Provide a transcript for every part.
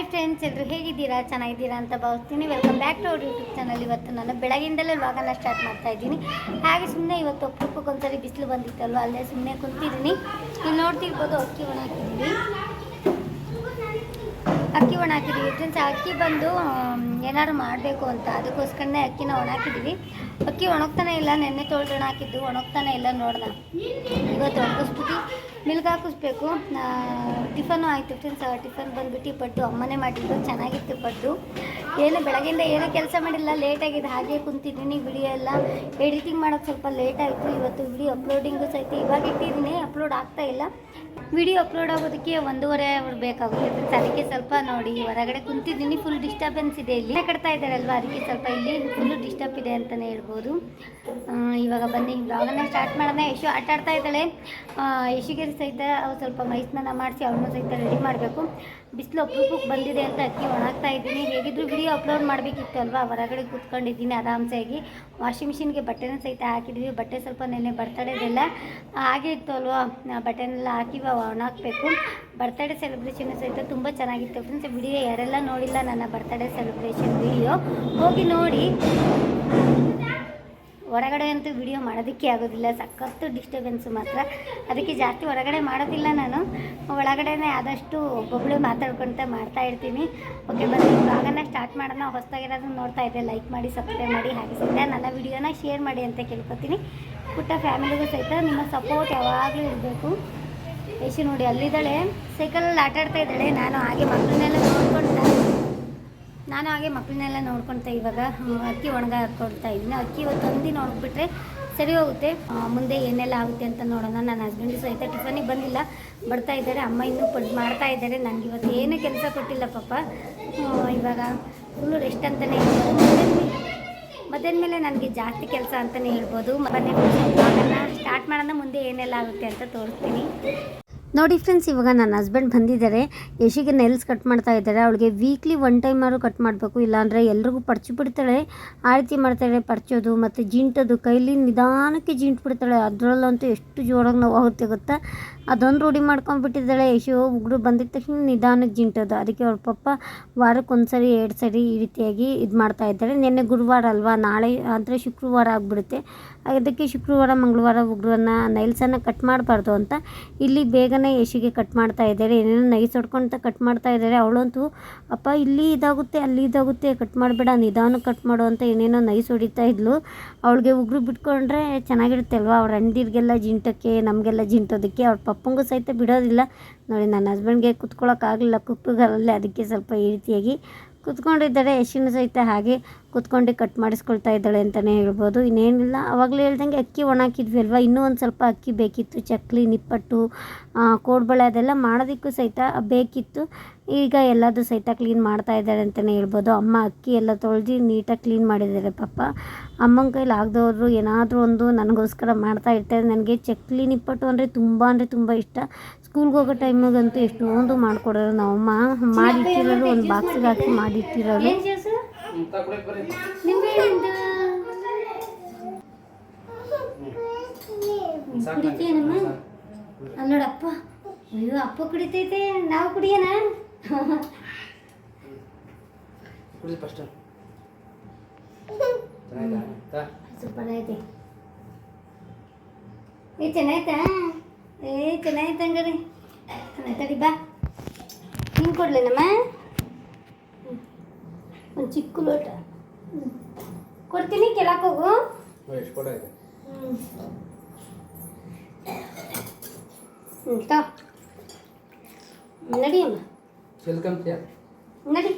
Hi friends ಎಲ್ಲರೂ ಹೇಗಿದ್ದೀರಾ? ಚೆನ್ನಾಗಿದ್ದೀರಾ ಅಂತ ಭಾವಿಸ್ತೀನಿ. ವೆಲ್ಕಮ್ ಬ್ಯಾಕ್ ಟು ಅವ್ರ ಯೂಟ್ಯೂಬ್ ಚಾನಲ್ ಇವತ್ತು ನಾನು ಬೆಳಗಿಂದಲೇ ವಾಗನ ಸ್ಟಾರ್ಟ್ ಮಾಡ್ತಾ ಇದ್ದೀನಿ. ಹಾಗೆ ಸುಮ್ಮನೆ ಇವತ್ತು ಒಪ್ಪಕ್ಕೆ ಒಂದ್ಸರಿ ಬಿಸಿಲು ಬಂದಿತ್ತಲ್ವ, ಅಲ್ಲೇ ಸುಮ್ಮನೆ ಕುಂತಿದ್ದೀನಿ. ಇಲ್ಲಿ ನೋಡ್ತಿರ್ಬೋದು ಅಕ್ಕಿ ಒಣ ಹಾಕಿದ್ದೀವಿ ಅಕ್ಕಿ ಒಣ ಹಾಕಿದ್ದೀವಿ ಫ್ರೆಂಡ್ಸ್ ಅಕ್ಕಿ ಬಂದು ಏನಾದ್ರು ಮಾಡಬೇಕು ಅಂತ, ಅದಕ್ಕೋಸ್ಕರನೇ ಅಕ್ಕಿನ ಒಣ ಹಾಕಿದ್ದೀವಿ ಅಕ್ಕಿ ಒಣಗ್ತಾನೆ ಇಲ್ಲ, ನೆನ್ನೆ ತೊಳೆದೊಣ ಹಾಕಿದ್ದು, ಒಣಗ್ತಾನೆ ಇಲ್ಲ ನೋಡೋಣ. ಇವತ್ತು ಒಣಗಿಸ್ಬಿಟ್ಟು ಮಿಲ್ಕ್ ಹಾಕಿಸ್ಬೇಕು. ಟಿಫನು ಆಯಿತು ಫ್ರೆಂಡ್ಸ್ ಟಿಫನ್ ಬಂದುಬಿಟ್ಟು ಪಡ್ಡು ಅಮ್ಮನೇ ಮಾಡಿದ್ದು, ಚೆನ್ನಾಗಿತ್ತು ಪಡ್ಡು. ಏನು ಬೆಳಗಿಂದ ಏನೂ ಕೆಲಸ ಮಾಡಿಲ್ಲ ಲೇಟಾಗಿದೆ ಹಾಗೆ ಕುಂತಿದ್ದೀನಿ ವಿಡಿಯೋ ಎಲ್ಲ ಎಡಿಟಿಂಗ್ ಮಾಡೋಕ್ಕೆ ಸ್ವಲ್ಪ ಲೇಟ್ ಆಯಿತು. ಇವತ್ತು ವಿಡಿಯೋ ಅಪ್ಲೋಡಿಂಗು ಸಹಿತ ಇವಾಗ ಇಟ್ಟಿದ್ದೀನಿ ಅಪ್ಲೋಡ್ ಆಗ್ತಾ ಇಲ್ಲ. ವಿಡಿಯೋ ಅಪ್ಲೋಡ್ ಆಗೋದಕ್ಕೆ ಒಂದೂವರೆ ಅವ್ರು ಬೇಕಾಗುತ್ತೆ ಫ್ರೆಂಡ್ಸ್ ಅದಕ್ಕೆ ಸ್ವಲ್ಪ ನೋಡಿ. ಹೊರಗಡೆ ಕುಂತಿದ್ದೀನಿ ಫುಲ್ ಡಿಸ್ಟರ್ಬೆನ್ಸ್ ಇದೆ ಇಲ್ಲಿ. ಕಟ್ತಾ ಇದ್ದಾರಲ್ವ, ಅದಕ್ಕೆ ಸ್ವಲ್ಪ ಇಲ್ಲಿ ಫುಲ್ಲು ಡಿಸ್ಟರ್ಬ್ ಇದೆ ಅಂತಲೇ ಹೇಳ್ಬೋದು. ಇವಾಗ ಬನ್ನಿ ಬ್ಲಾಗನ್ನು ಸ್ಟಾರ್ಟ್ ಮಾಡೋಣ. ಯಶು ಆಟಾಡ್ತಾ ಇದ್ದಾಳೆ. ಯಶುಗೆ ಸಹಿತ ಸ್ವಲ್ಪ ಮೈ ಸ್ನಾನ ಮಾಡಿಸಿ ಅವ್ರನ್ನ ಸಹಿತ ರೆಡಿ ಮಾಡಬೇಕು. ಬಿಸಿಲು ಅಪ್ರೂಪಕ್ಕೆ ಬಂದಿದೆ ಅಂತ ಅಕ್ಕಿ ಒಣಗ್ತಾ ಇದ್ದೀನಿ. ಹೇಗಿದ್ರು ವಿಡಿಯೋ ಅಪ್ಲೋಡ್ ಮಾಡಬೇಕಿತ್ತು ಅಲ್ವಾ? ಹೊರಗಡೆ ಕೂತ್ಕೊಂಡಿದ್ದೀನಿ ಆರಾಮ್ಸಾಗಿ ವಾಷಿಂಗ್ ಮಿಷಿನ್ಗೆ ಬಟ್ಟೆನ ಸಹಿತ ಹಾಕಿದ್ವಿ. ಬಟ್ಟೆ ಸ್ವಲ್ಪ ನೆನೆ ಬರ್ತಡೇದೆಲ್ಲ ಹಾಗೆ ಇತ್ತು ಅಲ್ವಾ? ಬಟ್ಟೆನೆಲ್ಲ ಹಾಕಿ ಒಣಾಕಬೇಕು ಬರ್ತಡೇ ಸೆಲೆಬ್ರೇಷನ್ ಸಹಿತ ತುಂಬ ಚೆನ್ನಾಗಿತ್ತು. ಫ್ರೆಂಡ್ಸ್ ವಿಡಿಯೋ ಯಾರೆಲ್ಲ ನೋಡಿಲ್ಲ ನನ್ನ ಬರ್ತಡೇ ಸೆಲೆಬ್ರೇಷನ್ ವಿಡಿಯೋ ಹೋಗಿ ನೋಡಿ. ಹೊರಗಡೆ ಅಂತೂ ವಿಡಿಯೋ ಮಾಡೋದಕ್ಕೆ ಆಗೋದಿಲ್ಲ. ಸಖತ್ತು ಡಿಸ್ಟರ್ಬೆನ್ಸು ಮಾತ್ರ. ಅದಕ್ಕೆ ಜಾಸ್ತಿ ಹೊರಗಡೆ ಮಾಡೋದಿಲ್ಲ ನಾನು. ಒಳಗಡೆನೇ ಆದಷ್ಟು ಒಬ್ಬೊಬ್ಬಳು ಮಾತಾಡ್ಕೊತ ಮಾಡ್ತಾ ಇರ್ತೀನಿ. ಓಕೆ ಬನ್ನಿ. ಭಾಗನ ಸ್ಟಾರ್ಟ್ ಮಾಡೋಣ. ಹೊಸದಾಗಿರೋದನ್ನ ನೋಡ್ತಾ ಇದ್ದೆ ಲೈಕ್ ಮಾಡಿ ಸಬ್ಸ್ಕ್ರೈಬ್ ಮಾಡಿ. ಹಾಗೆ ಸಹಿತ ನನ್ನ ವಿಡಿಯೋನ ಶೇರ್ ಮಾಡಿ ಅಂತ ಕೇಳ್ಕೊತೀನಿ. ಪುಟ್ಟ ಫ್ಯಾಮಿಲಿಗೂ ಸಹಿತ ನಿಮ್ಮ ಸಪೋರ್ಟ್ ಯಾವಾಗಲೂ ಇರಬೇಕು. ಯಶು ನೋಡಿ ಅಲ್ಲಿದ್ದಾಳೆ. ಸೈಕಲಲ್ಲಿ ಆಟಾಡ್ತಾ ಇದ್ದಾಳೆ. ನಾನು ಹಾಗೆ ಮಕ್ಕಳನ್ನೆಲ್ಲ ನೋಡ್ಕೊಳ್ತಾ ನಾನು ಹಾಗೆ ಮಕ್ಕಳನ್ನೆಲ್ಲ ನೋಡ್ಕೊಳ್ತಾ ಇವಾಗ ಅಕ್ಕಿ ಒಣಗ ಹಾಕ್ಕೊಳ್ತಾ ಇದ್ದೀನಿ. ಅಕ್ಕಿ ಇವತ್ತು ಒಂದಿನ ಒಣಗಿಬಿಟ್ರೆ ಸರಿ ಹೋಗುತ್ತೆ. ಮುಂದೆ ಏನೆಲ್ಲ ಆಗುತ್ತೆ ಅಂತ ನೋಡೋಣ. ನನ್ನ ಹಸ್ಬೆಂಡ್ ಸಹಿತ ಟಿಫನಿಗೆ ಬಂದಿಲ್ಲ. ಬರ್ತಾ ಇದ್ದಾರೆ. ಅಮ್ಮ ಇನ್ನೂ ಪಡ್, ಮಾಡ್ತಾ ಇದ್ದಾರೆ. ನನಗೆ ಇವತ್ತು ಏನೂ ಕೆಲಸ ಕೊಟ್ಟಿಲ್ಲ ಪಾಪ. ಇವಾಗ ಫುಲ್ಲು ರೆಸ್ಟ್ ಅಂತಲೇ ಮಧ್ಯಾಹ್ನ ಮೇಲೆ ನನಗೆ ಜಾಸ್ತಿ ಕೆಲಸ ಅಂತಲೇ ಹೇಳ್ಬೋದು. ಮನೆ ಸ್ಟಾರ್ಟ್ ಮಾಡೋಣ. ಮುಂದೆ ಏನೆಲ್ಲ ಆಗುತ್ತೆ ಅಂತ ತೋರಿಸ್ತೀನಿ. ನೋಡಿ ಫ್ರೆಂಡ್ಸ್ ಇವಾಗ ನನ್ನ ಹಸ್ಬೆಂಡ್ ಬಂದಿದ್ದಾರೆ. ಯಶಿಗೆ ನೆಲ್ಸ್ ಕಟ್ ಮಾಡ್ತಾ ಇದ್ದಾರೆ. ಅವಳಿಗೆ ವೀಕ್ಲಿ ಒನ್ ಟೈಮಾರು ಕಟ್ ಮಾಡಬೇಕು. ಇಲ್ಲಾಂದರೆ ಎಲ್ರಿಗೂ ಪರ್ಚಿ ಬಿಡ್ತಾಳೆ. ಆ ರೀತಿ ಮಾಡ್ತಾಳೆ, ಪರ್ಚೋದು ಮತ್ತು ಜಿಂಟೋದು. ಕೈಲಿ ನಿಧಾನಕ್ಕೆ ಜಿಂಟ್ ಬಿಡ್ತಾಳೆ. ಅದರಲ್ಲಂತೂ ಎಷ್ಟು ಜೋರಾಗಿ ನೋವಾಗುತ್ತೆ ಗೊತ್ತಾ? ಅದೊಂದು ರೂಢಿ ಮಾಡ್ಕೊಂಡ್ಬಿಟ್ಟಿದ್ದಾಳೆ. ಯಶು, ಉಗ್ರು ಬಂದಿದ್ದ ತಕ್ಷಣ ನಿಧಾನಕ್ಕೆ ಜಿಂಟೋದು. ಅದಕ್ಕೆ ಅವ್ರ ಪಪ್ಪ ವಾರಕ್ಕೆ ಒಂದು ಸರಿ ಎರಡು ಸರಿ ಈ ರೀತಿಯಾಗಿ ಇದು ಮಾಡ್ತಾ ಇದ್ದಾಳೆ ನಿನ್ನೆ ಗುರುವಾರ ಅಲ್ವಾ? ನಾಳೆ ಅಂದರೆ ಶುಕ್ರವಾರ ಆಗಿಬಿಡುತ್ತೆ. ಅದಕ್ಕೆ ಶುಕ್ರವಾರ, ಮಂಗಳವಾರ ಉಗುರನ್ನ ನೈಲ್ಸನ್ನು ಕಟ್ ಮಾಡಬಾರ್ದು ಅಂತ ಇಲ್ಲಿ ಬೇಗನೆ ಯಶಿಗೆ ಕಟ್ ಮಾಡ್ತಾ ಇದ್ದಾರೆ. ಏನೇನೋ ನೈಸ್ ಹೊಡ್ಕೊಂತ ಕಟ್ ಮಾಡ್ತಾ ಇದ್ದಾರೆ. ಅವಳಂತೂ, ಅಪ್ಪ, ಇಲ್ಲಿ ಇದಾಗುತ್ತೆ, ಅಲ್ಲಿ ಇದಾಗುತ್ತೆ, ಕಟ್ ಮಾಡಬೇಡ, ನಿಧಾನ ಕಟ್ ಮಾಡು ಅಂತ ಏನೇನೋ ನೈಸ್ ಹೊಡಿತಾ ಇದ್ಲು. ಅವಳಿಗೆ ಉಗುರು ಬಿಟ್ಕೊಂಡ್ರೆ ಚೆನ್ನಾಗಿರುತ್ತೆ ಅಲ್ವಾ? ಅವ್ರ ಅಂದಿರಿಗೆಲ್ಲ ಜಿಂಟಕ್ಕೆ ನಮಗೆಲ್ಲ ಜಿಂಟೋದಕ್ಕೆ ಅವ್ರ ಪಪ್ಪಂಗೂ ಸಹಿತ ಬಿಡೋದಿಲ್ಲ. ನೋಡಿ, ನನ್ನ ಹಸ್ಬೆಂಡ್ಗೆ ಕುತ್ಕೊಳ್ಳೋಕ್ಕಾಗಲಿಲ್ಲ ಕುಪ್ಪುಗಾಲಲ್ಲಿ ಅದಕ್ಕೆ ಸ್ವಲ್ಪ ಈ ರೀತಿಯಾಗಿ ಕುತ್ಕೊಂಡಿದ್ದಾರೆ ಯಶಿನೂ ಸಹಿತ ಹಾಗೆ ಕುತ್ಕೊಂಡು ಕಟ್ ಮಾಡಿಸ್ಕೊಳ್ತಾ ಇದ್ದಾಳೆ ಅಂತಲೇ ಹೇಳ್ಬೋದು. ಇನ್ನೇನಿಲ್ಲ ಅವಾಗಲೇ ಹೇಳ್ದಂಗೆ ಅಕ್ಕಿ ಒಣಾಕಿದ್ವಿ ಅಲ್ವಾ? ಇನ್ನೂ ಒಂದು ಸ್ವಲ್ಪ ಅಕ್ಕಿ ಬೇಕಿತ್ತು ಚಕ್ಲಿ ನಿಪ್ಪಟ್ಟು ಕೋಡ್ಬಳೆ ಅದೆಲ್ಲ ಮಾಡೋದಕ್ಕೂ ಸಹಿತ ಬೇಕಿತ್ತು. ಈಗ ಎಲ್ಲದೂ ಸಹಿತ ಕ್ಲೀನ್ ಮಾಡ್ತಾ ಇದ್ದಾರೆ ಅಂತಲೇ ಹೇಳ್ಬೋದು. ಅಮ್ಮ ಅಕ್ಕಿ ಎಲ್ಲ ತೊಳೆದು ನೀಟಾಗಿ ಕ್ಲೀನ್ ಮಾಡಿದ್ದಾರೆ ಪಾಪ. ಅಮ್ಮನ ಕೈಲಿ ಆಗದವ್ರು ಏನಾದರೂ ಒಂದು ನನಗೋಸ್ಕರ ಮಾಡ್ತಾ ಇರ್ತಾರೆ. ನನಗೆ ಚಕ್ಲಿ ನಿಪ್ಪಟ್ಟು ಅಂದರೆ ತುಂಬ ಅಂದರೆ ತುಂಬ ಇಷ್ಟ. ಸ್ಕೂಲ್ಗೆ ಹೋಗೋ ಟೈಮಿಗಂತೂ ಎಷ್ಟೊಂದು ಮಾಡಿಕೊಡೋರು ನಾವಮ್ಮ. ಮಾಡಿಟ್ಟಿರೋರು ಒಂದು ಬಾಕ್ಸಿಗೆ ಹಾಕಿ ಮಾಡಿಟ್ಟಿರೋರು. ಕುಡಿತೀಯನಮ್ಮ ಅಲ್ಲೋಡಪ್ಪ ಅಯ್ಯೋ ಅಪ್ಪ ಕುಡಿತೈತೆ ನಾವು ಕುಡಿಯೋಣ? ಕುಡಿ ಫಸ್ಟ್ ಸೂಪರ್ ಐತೆ ಏ ಚೆನ್ನಾಯ್ತಾ? ಏ ಚೆನ್ನಾಯ್ತು ಹಂಗಾರೆ ಚೆನ್ನಾಯ್ತಡಿ ಬಾ. ಹಿಂಗೆ ಕೊಡ್ಲೇನಮ್ಮ? ಒಂದು ಚಿಕ್ಕ ಲೋಟ. ಕೊಡ್ತೀನಿ ಕೆಳಕ್ಕೆ ಹೋಗು. ನಡಿ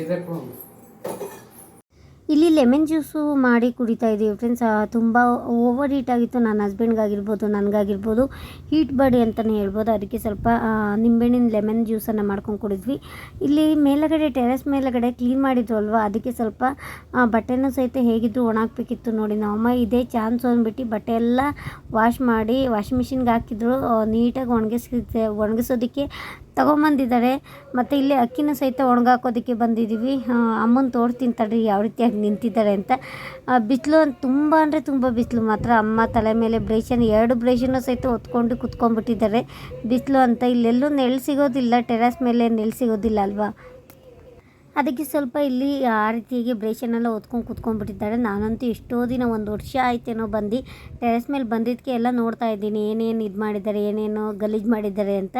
ಇದಕ್ಕೆ ಕೊಡು. ಇಲ್ಲಿ ಲೆಮನ್ ಜ್ಯೂಸು ಮಾಡಿ ಕುಡಿತಾ ಇದ್ದೀವಿ ಫ್ರೆಂಡ್ಸ್ ತುಂಬ ಓವರ್ ಹೀಟ್ ಆಗಿತ್ತು. ನನ್ನ ಹಸ್ಬೆಂಡ್ಗಾಗಿರ್ಬೋದು ನನಗಾಗಿರ್ಬೋದು ಹೀಟ್ ಬಾಡಿ ಅಂತಲೇ ಹೇಳ್ಬೋದು. ಅದಕ್ಕೆ ಸ್ವಲ್ಪ ನಿಂಬೆಹಣ್ಣಿನ ಲೆಮನ್ ಜ್ಯೂಸನ್ನು ಮಾಡ್ಕೊಂಡು ಕುಡಿದ್ವಿ. ಇಲ್ಲಿ ಮೇಲಗಡೆ ಟೆರೆಸ್ ಮೇಲಗಡೆ ಕ್ಲೀನ್ ಮಾಡಿದ್ರು ಅಲ್ವಾ? ಅದಕ್ಕೆ ಸ್ವಲ್ಪ ಬಟ್ಟೆನೂ ಸಹಿತ ಹೇಗಿದ್ರು ಒಣಗಬೇಕಿತ್ತು ನೋಡಿ. ನಮ್ಮಮ್ಮ ಇದೇ ಚಾನ್ಸ್ ಅಂದ್ಬಿಟ್ಟು ಬಟ್ಟೆ ಎಲ್ಲ ವಾಶ್ ಮಾಡಿ ವಾಷಿಂಗ್ ಮಿಷಿನ್ಗೆ ಹಾಕಿದ್ರು. ನೀಟಾಗಿ ಒಣಗಿಸಿ ಒಣಗಿಸೋದಕ್ಕೆ ತಗೊಂಬಂದಿದ್ದಾರೆ. ಮತ್ತು ಇಲ್ಲಿ ಅಕ್ಕಿನೂ ಸಹಿತ ಒಣಗಾಕೋದಕ್ಕೆ ಬಂದಿದ್ದೀವಿ. ಅಮ್ಮನ ತೋಡು ತಡ್ರಿ, ಯಾವ ರೀತಿಯಾಗಿ ನಿಂತಿದ್ದಾರೆ ಅಂತ. ಬಿಸಿಲು ತುಂಬ ಅಂದರೆ ತುಂಬ ಬಿಸಿಲು ಮಾತ್ರ. ಅಮ್ಮ ತಲೆ ಮೇಲೆ ಬ್ರೇಷನ್, ಎರಡು ಬ್ರೇಷನ್ನು ಸಹಿತ ಹೊತ್ಕೊಂಡು ಕುತ್ಕೊಂಡ್ಬಿಟ್ಟಿದ್ದಾರೆ. ಬಿಸಿಲು ಅಂತ ಇಲ್ಲೆಲ್ಲೂ ನೆರಳು ಸಿಗೋದಿಲ್ಲ, ಟೆರೆಸ್ ಮೇಲೆ ನೆರಳು ಸಿಗೋದಿಲ್ಲ ಅಲ್ವಾ? ಅದಕ್ಕೆ ಸ್ವಲ್ಪ ಇಲ್ಲಿ ಆ ರೀತಿಯಾಗಿ ಬ್ರೇಷನ್ನೆಲ್ಲ ಹೊತ್ಕೊಂಡು ಕೂತ್ಕೊಂಡ್ಬಿಟ್ಟಿದ್ದಾರೆ ನಾನಂತೂ ಎಷ್ಟೋ ದಿನ ಒಂದು ವರ್ಷ ಆಯ್ತೇನೋ ಬಂದು, ಟೆರೆಸ್ ಮೇಲೆ ಬಂದಿದ್ದಕ್ಕೆ ಎಲ್ಲ ನೋಡ್ತಾ ಇದ್ದೀನಿ. ಏನೇನು ಇದು ಮಾಡಿದ್ದಾರೆ, ಏನೇನು ಗಲೀಜು ಮಾಡಿದ್ದಾರೆ ಅಂತ.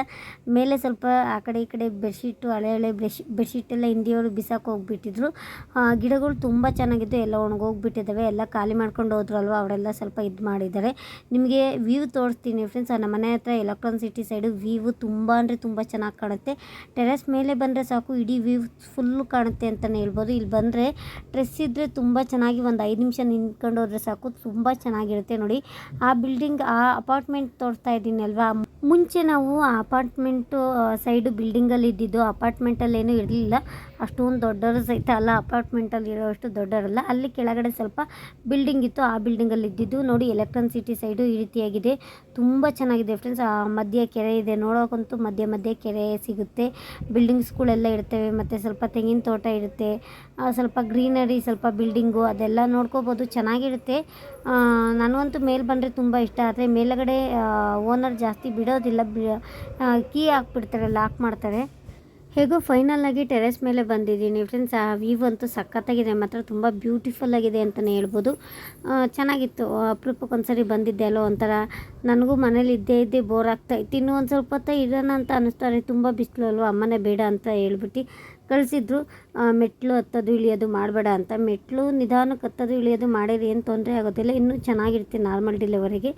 ಮೇಲೆ ಸ್ವಲ್ಪ ಆ ಕಡೆ ಈ ಕಡೆ ಬೆಡ್ಶೀಟು, ಹಳೆ ಹಳೆ ಬೆಡ್ಶಿ ಬೆಡ್ಶೀಟೆಲ್ಲ ಹಿಂದಿಯವರು ಬಿಸಾಕಿ ಹೋಗ್ಬಿಟ್ಟಿದ್ರು. ಗಿಡಗಳು ತುಂಬ ಚೆನ್ನಾಗಿದ್ದು, ಎಲ್ಲ ಒಣಗೋಗ್ಬಿಟ್ಟಿದ್ದಾವೆ. ಎಲ್ಲ ಖಾಲಿ ಮಾಡ್ಕೊಂಡು ಹೋದ್ರಲ್ವ ಅವರೆಲ್ಲ ಸ್ವಲ್ಪ ಇದು ಮಾಡಿದ್ದಾರೆ. ನಿಮಗೆ ವ್ಯೂ ತೋರಿಸ್ತೀನಿ ಫ್ರೆಂಡ್ಸ್. ನಮ್ಮ ಮನೆ ಹತ್ರ ಎಲೆಕ್ಟ್ರಾನ್ ಸಿಟಿ ಸೈಡು ವ್ಯೂ ತುಂಬ ಅಂದರೆ ತುಂಬ ಚೆನ್ನಾಗಿ ಕಾಣುತ್ತೆ. ಟೆರೆಸ್ ಮೇಲೆ ಬಂದರೆ ಸಾಕು, ಇಡೀ ವ್ಯೂ ಫುಲ್ಲು ಕಾಣುತ್ತೆ ಅಂತಲೇ ಹೇಳ್ಬೋದು. ಇಲ್ಲಿ ಬಂದರೆ ಡ್ರೆಸ್ ಇದ್ದರೆ ತುಂಬ ಚೆನ್ನಾಗಿ ಒಂದು ಐದು ನಿಮಿಷ ನಿಂತ್ಕೊಂಡು ಹೋದ್ರೆ ಸಾಕು, ತುಂಬ ಚೆನ್ನಾಗಿರುತ್ತೆ ನೋಡಿ. ಆ ಬಿಲ್ಡಿಂಗ್ ಆ ಅಪಾರ್ಟ್ಮೆಂಟ್ ತೋರಿಸ್ತಾ ಇದ್ದೀನಿ ಅಲ್ವಾ? ಮುಂಚೆ ನಾವು ಆ ಅಪಾರ್ಟ್ಮೆಂಟು ಸೈಡು ಬಿಲ್ಡಿಂಗಲ್ಲಿ ಇದ್ದಿದ್ದು ಅಪಾರ್ಟ್ಮೆಂಟಲ್ಲೇನೂ ಇರಲಿಲ್ಲ. ಅಷ್ಟೊಂದು ದೊಡ್ಡವರು ಸಹಿತ ಅಲ್ಲ ಅಪಾರ್ಟ್ಮೆಂಟಲ್ಲಿ ಇರೋಷ್ಟು ದೊಡ್ಡವರಲ್ಲ. ಅಲ್ಲಿ ಕೆಳಗಡೆ ಸ್ವಲ್ಪ ಬಿಲ್ಡಿಂಗ್ ಇತ್ತು, ಆ ಬಿಲ್ಡಿಂಗಲ್ಲಿ ಇದ್ದಿದ್ದು. ನೋಡಿ ಎಲೆಕ್ಟ್ರಾನ್ ಸಿಟಿ ಸೈಡು ಈ ರೀತಿಯಾಗಿದೆ. ತುಂಬ ಚೆನ್ನಾಗಿದೆ ಫ್ರೆಂಡ್ಸ್ ಆ ಮಧ್ಯೆ ಕೆರೆ ಇದೆ. ನೋಡೋಕ್ಕಂತೂ ಮಧ್ಯೆ ಮಧ್ಯೆ ಕೆರೆ ಸಿಗುತ್ತೆ. ಬಿಲ್ಡಿಂಗ್ಸ್ಗಳೆಲ್ಲ ಇರ್ತವೆ. ಮತ್ತು ಸ್ವಲ್ಪ ತೆಂಗಿನ ತೋಟ ಇರುತ್ತೆ. ಸ್ವಲ್ಪ ಗ್ರೀನರಿ ಸ್ವಲ್ಪ ಬಿಲ್ಡಿಂಗು ಅದೆಲ್ಲ ನೋಡ್ಕೋಬೋದು. ಚೆನ್ನಾಗಿರುತ್ತೆ. ನನಗಂತೂ ಮೇಲೆ ಬಂದರೆ ತುಂಬ ಇಷ್ಟ. ಆದರೆ ಮೇಲುಗಡೆ ಓನರ್ ಜಾಸ್ತಿ ಬಿಡೋದಿಲ್ಲ. ಕೀ ಹಾಕ್ಬಿಡ್ತಾರೆ ಲಾಕ್ ಮಾಡ್ತಾರೆ. ಹೇಗೋ ಫೈನಲ್ ಆಗಿ ಟೆರೆಸ್ ಮೇಲೆ ಬಂದಿದ್ದೀನಿ. ಫ್ರೆಂಡ್ಸ್ ಆ ವ್ಯೂ ಅಂತೂ ಸಖತ್ತಾಗಿದೆ. ಮಾತ್ರ ತುಂಬ ಬ್ಯೂಟಿಫುಲ್ ಆಗಿದೆ ಅಂತಲೇ ಹೇಳ್ಬೋದು. ಚೆನ್ನಾಗಿತ್ತು. ಅಪರೂಪಕ್ಕೆ ಒಂದ್ಸರಿ ಬಂದಿದ್ದೆ ಅಲ್ಲೋ ಒಂಥರ. ನನಗೂ ಮನೇಲಿ ಇದ್ದೇ ಇದ್ದೇ ಬೋರ್ ಆಗ್ತಾ ಇತ್ತು. ಇನ್ನೂ ಒಂದು ಸ್ವಲ್ಪ ಹೊತ್ತ ಇರೋಣ ಅಂತ ಅನ್ನಿಸ್ತಾರೆ ತುಂಬ ಬಿಸಿಲು ಅಲ್ವ, ಅಮ್ಮನೇ ಬೇಡ ಅಂತ ಹೇಳ್ಬಿಟ್ಟು ಕಳಿಸಿದ್ರು. ಮೆಟ್ಲು ಹತ್ತೋದು, ಇಳಿಯೋದು ಮಾಡಬೇಡ ಅಂತ. ಮೆಟ್ಲು ನಿಧಾನಕ್ಕೆ ಹತ್ತೋದು, ಇಳಿಯೋದು ಮಾಡಿರಿ ಏನು ತೊಂದರೆ ಆಗೋದಿಲ್ಲ. ಇನ್ನೂ ಚೆನ್ನಾಗಿರ್ತೀನಿ ನಾರ್ಮಲ್ ಡೆಲಿವರಿಗೆ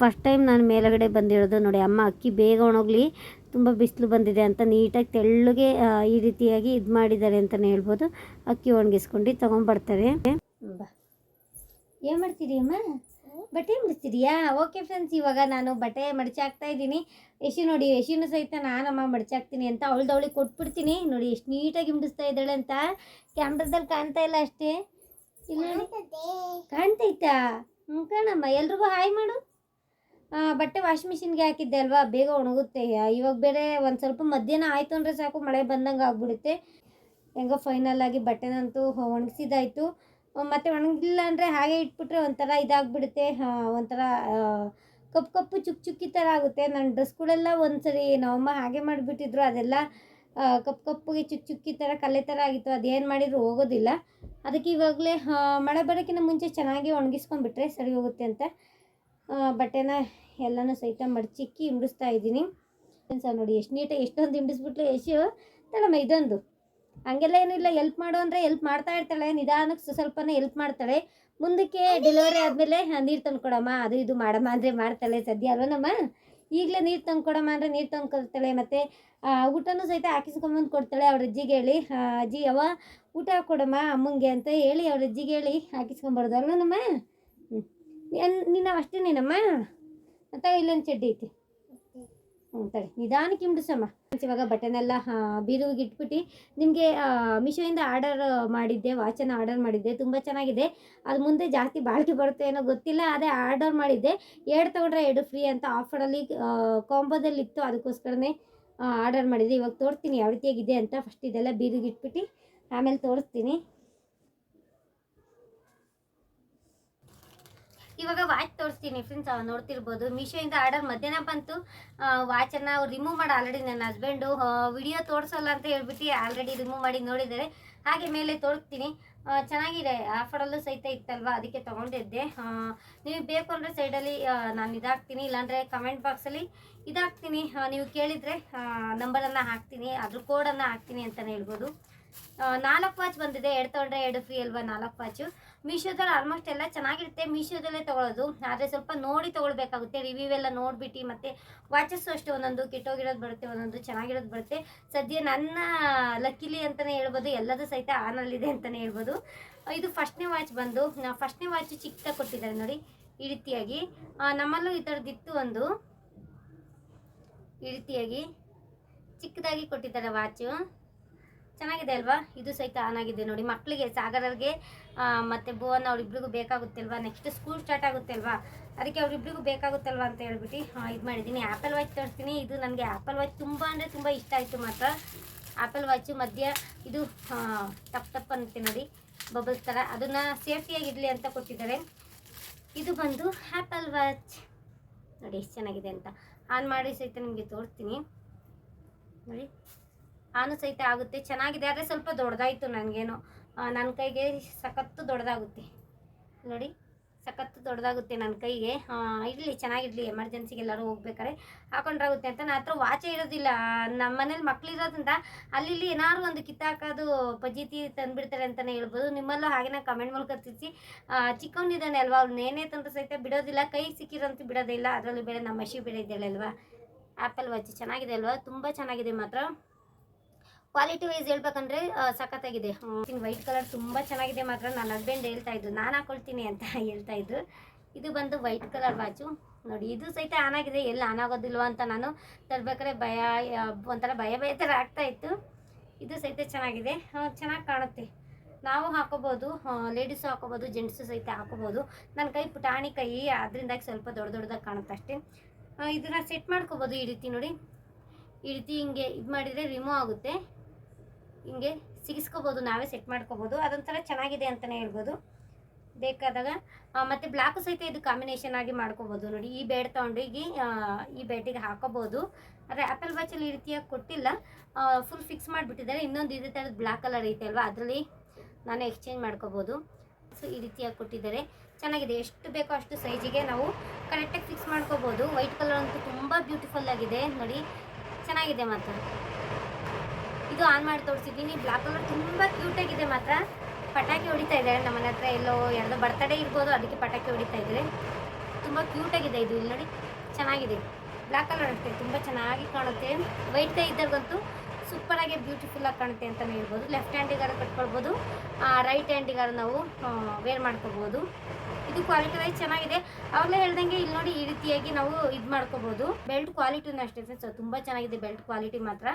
ಫಸ್ಟ್ ಟೈಮ್ ನಾನು ಮೇಲುಗಡೆ ಬಂದಿರೋದು ನೋಡಿ. ಅಮ್ಮ, ಅಕ್ಕಿ ಬೇಗ ಒಣಗಲಿ. ತುಂಬ ಬಿಸಿಲು ಬಂದಿದೆ ಅಂತ ನೀಟಾಗಿ ತೆಳ್ಳಗೆ ಈ ರೀತಿಯಾಗಿ ಇದು ಮಾಡಿದ್ದಾರೆ ಅಂತಲೇ ಹೇಳ್ಬೋದು. ಅಕ್ಕಿ ಒಣಗಿಸ್ಕೊಂಡು ತೊಗೊಂಬರ್ತಾರೆ ಏನು ಮಾಡ್ತೀರಿ ಅಮ್ಮ? ಬಟ್ಟೆ ಮಡಿಸ್ತಿದೀಯಾ ಓಕೆ ಫ್ರೆಂಡ್ಸ್ ಇವಾಗ ನಾನು ಬಟ್ಟೆ ಮಡಚಾಕ್ತಾ ಇದ್ದೀನಿ. ಯಶು ನೋಡಿ, ಯಶುನು ಸಹಿತ ನಾನಮ್ಮ ಮಡಚಾಕ್ತೀನಿ ಅಂತ ಅವಳ್ದವಳಿಗೆ ಕೊಟ್ಬಿಡ್ತೀನಿ. ನೋಡಿ, ಎಷ್ಟು ನೀಟಾಗಿ ಹಿಂಡಿಸ್ತಾ ಇದ್ದಾಳೆ ಅಂತ. ಕ್ಯಾಮ್ರಾದಲ್ಲಿ ಕಾಣ್ತಾ ಇಲ್ಲ ಅಷ್ಟೇ. ಇಲ್ಲ. ಕಾಣ್ತೈತಾ? ಹ್ಞೂ ಕಾಣಮ್ಮ, ಎಲ್ರಿಗೂ ಹಾಯ್ ಮಾಡು. ಬಟ್ಟೆ ವಾಷಿಂಗ್ ಮಿಷಿನ್ಗೆ ಹಾಕಿದ್ದೆ ಅಲ್ವಾ? ಬೇಗ ಒಣಗುತ್ತೆ. ಇವಾಗ ಬೇರೆ ಒಂದು ಸ್ವಲ್ಪ ಮಧ್ಯಾಹ್ನ ಆಯಿತು ಅಂದರೆ ಸಾಕು, ಮಳೆ ಬಂದಂಗೆ ಆಗಿಬಿಡುತ್ತೆ. ಹೆಂಗೋ ಫೈನಲ್ ಆಗಿ ಬಟ್ಟೆನಂತೂ ಒಣಗಿಸಿದಾಯಿತು. ಮತ್ತು ಒಣಗಿಲ್ಲ ಅಂದರೆ ಹಾಗೆ ಇಟ್ಬಿಟ್ರೆ ಒಂಥರ ಇದಾಗ್ಬಿಡುತ್ತೆ. ಒಂಥರ ಕಪ್ಪು ಕಪ್ಪು ಚುಕ್ ಚುಕ್ಕಿ ಥರ ಆಗುತ್ತೆ. ನನ್ನ ಡ್ರೆಸ್ಗಳೆಲ್ಲ ಒಂದ್ಸರಿ ನಮ್ಮಮ್ಮ ಹಾಗೆ ಮಾಡಿಬಿಟ್ಟಿದ್ರು. ಅದೆಲ್ಲ ಕಪ್ಪು ಕಪ್ಪುಗೆ ಚುಕ್ ಚುಕ್ಕಿ ಥರ ಕಲೆ ಥರ ಆಗಿತ್ತು. ಅದೇನು ಮಾಡಿದ್ರು ಹೋಗೋದಿಲ್ಲ. ಅದಕ್ಕೆ ಇವಾಗಲೇ ಮಳೆ ಬರೋಕ್ಕಿಂತ ಮುಂಚೆ ಚೆನ್ನಾಗಿ ಒಣಗಿಸ್ಕೊಂಡ್ಬಿಟ್ರೆ ಸರಿ ಹೋಗುತ್ತೆ ಅಂತ. ಬಟ್ಟೆನ ಎಲ್ಲನೂ ಸಹಿತ ಮಡಚಿಕ್ಕಿ ಹಿಂಡಿಸ್ತಾ ಇದ್ದೀನಿ. ಸರ್ ನೋಡಿ, ಎಷ್ಟು ನೀಟಾಗಿ ಎಷ್ಟೊಂದು ಹಿಂಡಿಸ್ಬಿಟ್ಲು ಯಶು. ತಳಮ್ಮ ಇದೊಂದು. ಹಂಗೆಲ್ಲ ಏನಿಲ್ಲ ಎಲ್ಪ್ ಮಾಡು ಅಂದರೆ ಎಲ್ಪ್ ಮಾಡ್ತಾ ಇರ್ತಾಳೆ, ನಿಧಾನಕ್ಕೆ ಸ್ವ- ಸ್ವಲ್ಪನೇ ಎಲ್ಪ್ ಮಾಡ್ತಾಳೆ. ಮುಂದಕ್ಕೆ ಡೆಲಿವರಿ ಆದಮೇಲೆ ನೀರು ತಂದ್ಕೊಡಮ್ಮ ಅದು ಇದು ಮಾಡಮ್ಮ ಅಂದರೆ ಮಾಡ್ತಾಳೆ ಸದ್ಯ ಅಲ್ವನಮ್ಮ? ಈಗಲೇ ನೀರು ತಂದ್ಕೊಡಮ್ಮ ಅಂದರೆ ನೀರು ತಂದ್ಕೊಡ್ತಾಳೆ ಮತ್ತು ಊಟನೂ ಸಹಿತ ಹಾಕಿಸ್ಕೊಂಬಂದು ಕೊಡ್ತಾಳೆ ಅವ್ರ ಅಜ್ಜಿಗೆ ಹೇಳಿ. ಅಜ್ಜಿ ಯಾವ ಊಟ ಕೊಡಮ್ಮ ಅಮ್ಮಂಗೆ ಅಂತ ಹೇಳಿ ಅವ್ರ ಅಜ್ಜಿಗೆ ಹೇಳಿ ಹಾಕಿಸ್ಕೊಂಬಾರ್ದು ಅಲ್ವನಮ್ಮ? ಹ್ಞೂ ನಿನ್ನ ಅಷ್ಟೇನೇನಮ್ಮ ಅಂತ ಇಲ್ಲೊಂದು ಚಡ್ಡಿ ಐತಿ. ಹ್ಞೂ, ತಡಿ. ನಿಧಾನಕ್ಕೆ ಹಿಂಡಿಸಮ್ಮ. ಇವಾಗ ಬಟನೆಲ್ಲ ಬೀರುವಿಗೆ ಇಟ್ಬಿಟ್ಟು ನಿಮಗೆ ಮಿಶೋಯಿಂದ ಆರ್ಡರ್ ಮಾಡಿದ್ದೆ, ವಾಚನ್ನು ಆರ್ಡರ್ ಮಾಡಿದ್ದೆ, ತುಂಬ ಚೆನ್ನಾಗಿದೆ. ಅದು ಮುಂದೆ ಜಾಸ್ತಿ ಬಾಳಿಕೆ ಬರುತ್ತೆ ಏನೋ ಗೊತ್ತಿಲ್ಲ, ಅದೇ ಆರ್ಡರ್ ಮಾಡಿದ್ದೆ. ಎರಡು ತೊಗೊಂಡ್ರೆ ಎರಡು ಫ್ರೀ ಅಂತ ಆಫರಲ್ಲಿ ಕಾಂಬೋದಲ್ಲಿ ಇತ್ತು, ಅದಕ್ಕೋಸ್ಕರನೇ ಆರ್ಡರ್ ಮಾಡಿದ್ದೆ. ಇವಾಗ ತೋರಿಸ್ತೀನಿ, ಯಾವ ರೀತಿಯಾಗಿದೆ ಅಂತ ಫಸ್ಟ್ ಇದೆಲ್ಲ ಬೀರುಗೆ ಇಟ್ಬಿಟ್ಟು, ಆಮೇಲೆ ತೋರಿಸ್ತೀನಿ. ಇವಾಗ ವಾಚ್ ತೋರಿಸ್ತೀನಿ ಫ್ರೆಂಡ್ಸ್ ನೋಡ್ತಿರ್ಬೋದು. ಮೀಶೋಯಿಂದ ಆರ್ಡರ್ ಮಧ್ಯಾಹ್ನ ಬಂತು. ವಾಚನ್ನು ರಿಮೂವ್ ಮಾಡಿ ಆಲ್ರೆಡಿ ನನ್ನ ಹಸ್ಬೆಂಡು ವಿಡಿಯೋ ತೋರಿಸಲ್ಲ ಅಂತ ಹೇಳ್ಬಿಟ್ಟು ಆಲ್ರೆಡಿ ರಿಮೂವ್ ಮಾಡಿ ನೋಡಿದ್ದಾರೆ. ಹಾಗೆ ಮೇಲೆ ತೋರಿಸ್ತೀನಿ. ಚೆನ್ನಾಗಿದೆ. ಆಫರಲ್ಲೂ ಸಹಿತ ಇತ್ತಲ್ವಾ? ಅದಕ್ಕೆ ತೊಗೊಂಡಿದ್ದೆ. ನೀವು ಬೇಕು ಅಂದರೆ ಸೈಡಲ್ಲಿ ನಾನು ಇದಾಗ್ತೀನಿ. ಇಲ್ಲಾಂದರೆ ಕಮೆಂಟ್ ಬಾಕ್ಸಲ್ಲಿ ಇದಾಗ್ತೀನಿ. ನೀವು ಕೇಳಿದರೆ ನಂಬರನ್ನು ಹಾಕ್ತೀನಿ. ಅದ್ರ ಕೋಡನ್ನು ಹಾಕ್ತೀನಿ ಅಂತಲೇ ಹೇಳ್ಬೋದು. ನಾಲ್ಕು ವಾಚ್ ಬಂದಿದೆ. ಎರಡು ತೊಗೊಂಡ್ರೆ ಎರಡು ಫ್ರೀ ಅಲ್ವಾ ನಾಲ್ಕು ವಾಚು ಮೀಶೋದಲ್ಲಿ ಆಲ್ಮೋಸ್ಟ್ ಎಲ್ಲ ಚೆನ್ನಾಗಿರುತ್ತೆ. ಮೀಶೋದಲ್ಲೇ ತೊಗೊಳೋದು. ಆದರೆ ಸ್ವಲ್ಪ ನೋಡಿ ತೊಗೊಳ್ಬೇಕಾಗುತ್ತೆ. ರಿವ್ಯೂ ಎಲ್ಲ ನೋಡಿಬಿಟ್ಟು ಮತ್ತು ವಾಚಸ್ಸು ಅಷ್ಟೇ ಒಂದೊಂದು, ಕೆಟ್ಟೋಗಿರೋದು ಬರುತ್ತೆ, ಒಂದೊಂದು ಚೆನ್ನಾಗಿರೋದು ಬರುತ್ತೆ. ಸದ್ಯ ನನ್ನ ಲಕ್ಕಿಲಿ ಅಂತಲೇ ಹೇಳ್ಬೋದು. ಎಲ್ಲದೂ ಸಹಿತ ಆನಲ್ಲಿದೆ ಅಂತಲೇ ಹೇಳ್ಬೋದು. ಇದು ಫಸ್ಟ್ನೇ ವಾಚ್ ಬಂದು ಫಸ್ಟ್ನೇ ವಾಚ್ ಚಿಕ್ಕದಾಗಿ ಕೊಟ್ಟಿದ್ದಾರೆ ನೋಡಿ ಈ ರೀತಿಯಾಗಿ ನಮ್ಮಲ್ಲೂ ಈ ಥರದ್ದಿತ್ತು ಒಂದು. ಈ ರೀತಿಯಾಗಿ ಚಿಕ್ಕದಾಗಿ ಕೊಟ್ಟಿದ್ದಾರೆ ವಾಚು ಚೆನ್ನಾಗಿದೆ ಅಲ್ವಾ? ಇದು ಸಹಿತ ಆನ್ ಆಗಿದೆ ನೋಡಿ. ಮಕ್ಕಳಿಗೆ ಸಾಗರರಿಗೆ ಮತ್ತು ಭುವನ್ ಅವ್ರಿಬ್ರಿಗೂ ಬೇಕಾಗುತ್ತೆ ಅಲ್ವಾ ನೆಕ್ಸ್ಟ್ ಸ್ಕೂಲ್ ಸ್ಟಾರ್ಟ್ ಆಗುತ್ತೆ ಅಲ್ವಾ ಅದಕ್ಕೆ ಅವ್ರಿಬ್ರಿಗೂ ಬೇಕಾಗುತ್ತಲ್ವಾ ಅಂತ ಹೇಳ್ಬಿಟ್ಟು ಇದು ಮಾಡಿದ್ದೀನಿ. ಆ್ಯಪಲ್ ವಾಚ್ ತೋರಿಸ್ತೀನಿ. ಇದು ನನಗೆ ಆ್ಯಪಲ್ ವಾಚ್ ತುಂಬ ಅಂದರೆ ತುಂಬ ಇಷ್ಟ ಆಯಿತು ಮಾತ್ರ. ಆ್ಯಪಲ್ ವಾಚು ಮಧ್ಯ ಇದು ತಪ್ಪು ಟಪ್ ಅನ್ನುತ್ತೆ ನೋಡಿ ಬಬಲ್ಸ್ ಥರ ಅದನ್ನು ಸೇಫ್ಟಿಯಾಗಿರಲಿ ಅಂತ ಕೊಟ್ಟಿದ್ದಾರೆ. ಇದು ಬಂದು ಆ್ಯಪಲ್ ವಾಚ್ ನೋಡಿ, ಎಷ್ಟು ಚೆನ್ನಾಗಿದೆ ಅಂತ. ಆನ್ ಮಾಡಿ ಸಹಿತ ನಿಮಗೆ ತೋರಿಸ್ತೀನಿ. ನೋಡಿ. ಆನು ಸಹಿತ ಆಗುತ್ತೆ. ಚೆನ್ನಾಗಿದೆ ಆದರೆ ಸ್ವಲ್ಪ ದೊಡ್ಡದಾಯಿತು ನನಗೇನೋ. ನನ್ನ ಕೈಗೆ ಸಖತ್ತು ದೊಡ್ಡದಾಗುತ್ತೆ. ನೋಡಿ, ಸಖತ್ತು ದೊಡ್ಡದಾಗುತ್ತೆ ನನ್ನ ಕೈಗೆ. ಇರಲಿ, ಚೆನ್ನಾಗಿರಲಿ ಎಮರ್ಜೆನ್ಸಿಗೆ ಎಲ್ಲರೂ ಹೋಗ್ಬೇಕಾರೆ ಹಾಕೊಂಡ್ರಾಗುತ್ತೆ ಅಂತ. ನನ್ನ ಹತ್ರ ವಾಚೆ ಇರೋದಿಲ್ಲ. ನಮ್ಮ ಮನೇಲಿ ಮಕ್ಳಿರೋದ್ರಿಂದ ಅಲ್ಲಿ ಇಲ್ಲಿ ಏನಾದ್ರು ಒಂದು ಕಿತ್ತಾಕೋದು ಪಜೀತಿ ತಂದುಬಿಡ್ತಾರೆ ಅಂತಲೇ ಹೇಳ್ಬೋದು. ನಿಮ್ಮಲ್ಲೂ ಹಾಗೇನ ಕಮೆಂಟ್ ಮೂಲಕ ತಿಳಿಸಿ. ಚಿಕ್ಕವನಿದ್ದಾನೆ ಅಲ್ವಾ? ಅವ್ರು ನೇನೇ ತಂದ್ರೆ ಸಹಿತ ಬಿಡೋದಿಲ್ಲ. ಕೈ ಸಿಕ್ಕಿರೋಂತೂ ಬಿಡೋದಿಲ್ಲ ಅದರಲ್ಲೂ ಬೇರೆ ನಮ್ಮ ಮಶಿ ಬೇರೆ ಅಲ್ವಾ? ಆ್ಯಪಲ್ ವಾಚ್ ಚೆನ್ನಾಗಿದೆ ಅಲ್ವಾ? ತುಂಬ ಚೆನ್ನಾಗಿದೆ ಮಾತ್ರ. ಕ್ವಾಲಿಟಿ ವೈಸ್ ಹೇಳ್ಬೇಕಂದ್ರೆ ಸಖತ್ತಾಗಿದೆ. ವೈಟ್ ಕಲರ್ ತುಂಬ ಚೆನ್ನಾಗಿದೆ ಮಾತ್ರ. ನನ್ನ ಹಸ್ಬೆಂಡ್ ಹೇಳ್ತಾ ಇದ್ರು, ನಾನು ಹಾಕೊಳ್ತೀನಿ ಅಂತ ಹೇಳ್ತಾ ಇದ್ರು. ಇದು ಬಂದು ವೈಟ್ ಕಲರ್ ವಾಚು ನೋಡಿ, ಇದು ಸಹಿತ ಆನ್ ಆಗಿದೆ. ಎಲ್ಲಿ ಆನ್ ಅಂತ ನಾನು ತರ್ಬೇಕಾದ್ರೆ ಭಯ ಒಂಥರ ಭಯ ಭಯ ಥರ ಆಗ್ತಾ ಇತ್ತು. ಇದು ಸಹಿತ ಚೆನ್ನಾಗಿದೆ. ಚೆನ್ನಾಗಿ ಕಾಣುತ್ತೆ. ನಾವು ಹಾಕೋಬೋದು ಲೇಡೀಸು ಹಾಕೋಬೋದು ಜೆಂಟ್ಸು ಸಹಿತ ಹಾಕೋಬೋದು. ನನ್ನ ಕೈ ಪುಟಾಣಿ ಕೈ ಅದರಿಂದಾಗಿ ಸ್ವಲ್ಪ ದೊಡ್ಡ ದೊಡ್ಡದಾಗಿ ಕಾಣುತ್ತೆ ಅಷ್ಟೇ. ಇದನ್ನ ಸೆಟ್ ಮಾಡ್ಕೋಬೋದು ಈ ರೀತಿ ನೋಡಿ. ಈ ರೀತಿ ಹಿಂಗೆ ಇದು ಮಾಡಿದರೆ ರಿಮೂವ್ ಆಗುತ್ತೆ. ಹಿಂಗೆ ಸಿಗಿಸ್ಕೋಬೋದು, ನಾವೇ ಸೆಟ್ ಮಾಡ್ಕೋಬೋದು. ಅದೊಂಥರ ಚೆನ್ನಾಗಿದೆ ಅಂತಲೇ ಹೇಳ್ಬೋದು. ಬೇಕಾದಾಗ ಮತ್ತು ಬ್ಲ್ಯಾಕು ಸಹಿತ ಇದು ಕಾಂಬಿನೇಷನ್ ಆಗಿ ಮಾಡ್ಕೋಬೋದು. ನೋಡಿ, ಈ ಬೇಡ್ ತೊಗೊಂಡು ಈ ಬೇಟಿಗೆ ಹಾಕೋಬೋದು. ಆದರೆ ಆ್ಯಪಲ್ ವಾಚಲ್ಲಿ ಈ ರೀತಿಯಾಗಿ ಕೊಟ್ಟಿಲ್ಲ. ಫುಲ್ ಫಿಕ್ಸ್ ಮಾಡಿಬಿಟ್ಟಿದ್ದಾರೆ. ಇನ್ನೊಂದು ಇದೇ ಥರದ್ದು ಬ್ಲ್ಯಾಕ್ ಕಲರ್ ಐತೆ ಅಲ್ವಾ? ಅದರಲ್ಲಿ ನಾನು ಎಕ್ಸ್ಚೇಂಜ್ ಮಾಡ್ಕೋಬೋದು. ಸೊ ಈ ರೀತಿಯಾಗಿ ಕೊಟ್ಟಿದ್ದಾರೆ. ಚೆನ್ನಾಗಿದೆ. ಎಷ್ಟು ಬೇಕೋ ಅಷ್ಟು ಸೈಜಿಗೆ ನಾವು ಕರೆಕ್ಟಾಗಿ ಫಿಕ್ಸ್ ಮಾಡ್ಕೋಬೋದು. ವೈಟ್ ಕಲರ್ ಅಂತೂ ತುಂಬ ಬ್ಯೂಟಿಫುಲ್ ಆಗಿದೆ. ನೋಡಿ, ಚೆನ್ನಾಗಿದೆ ಮಾತ್ರ. ಇದು ಆನ್ ಮಾಡಿ ತೋರಿಸಿದ್ದೀನಿ ಬ್ಲಾಕ್ ಕಲರ್ ತುಂಬ ಕ್ಯೂಟಾಗಿದೆ ಮಾತ್ರ. ಪಟಾಕಿ ಹೊಡಿತಾ ಇದ್ದಾರೆ. ನಮ್ಮ ಮನೆ ಹತ್ರ ಎಲ್ಲೋ ಯಾರ್ದೋ ಬರ್ತಡೇ ಇರ್ಬೋದು, ಅದಕ್ಕೆ ಪಟಾಕಿ ಹೊಡಿತಾ ಇದ್ದಾರೆ. ತುಂಬ ಕ್ಯೂಟಾಗಿದೆ ಇದು. ಇಲ್ಲಿ ನೋಡಿ, ಚೆನ್ನಾಗಿದೆ. ಬ್ಲ್ಯಾಕ್ ಕಲರ್ ಅಷ್ಟೇ. ತುಂಬ ಚೆನ್ನಾಗಿ ಕಾಣುತ್ತೆ. ವೈಟ್ ಕೈ ಇದ್ದಾಗಂತೂ ಸೂಪರಾಗಿ ಬ್ಯೂಟಿಫುಲ್ಲಾಗಿ ಕಾಣುತ್ತೆ ಅಂತಲೇ ಹೇಳ್ಬೋದು. ಲೆಫ್ಟ್ ಹ್ಯಾಂಡಿಗಾರು ಕಟ್ಕೊಳ್ಬೋದು. ರೈಟ್ ಹ್ಯಾಂಡಿಗಾರು ನಾವು ವೇರ್ ಮಾಡ್ಕೋಬೋದು ಇದು ಕ್ವಾಲಿಟಿ ವೈಸ್ ಚೆನ್ನಾಗಿದೆ. ಅವಾಗಲೇ ಹೇಳ್ದಂಗೆ ಇಲ್ಲಿ ನೋಡಿ ಈ ರೀತಿಯಾಗಿ ನಾವು ಇದು ಮಾಡ್ಕೋಬೋದು ಬೆಲ್ಟ್ ಕ್ವಾಲಿಟಿನೂ ಅಷ್ಟೇ ಸೊ ತುಂಬ ಚೆನ್ನಾಗಿದೆ ಬೆಲ್ಟ್ ಕ್ವಾಲಿಟಿ ಮಾತ್ರ.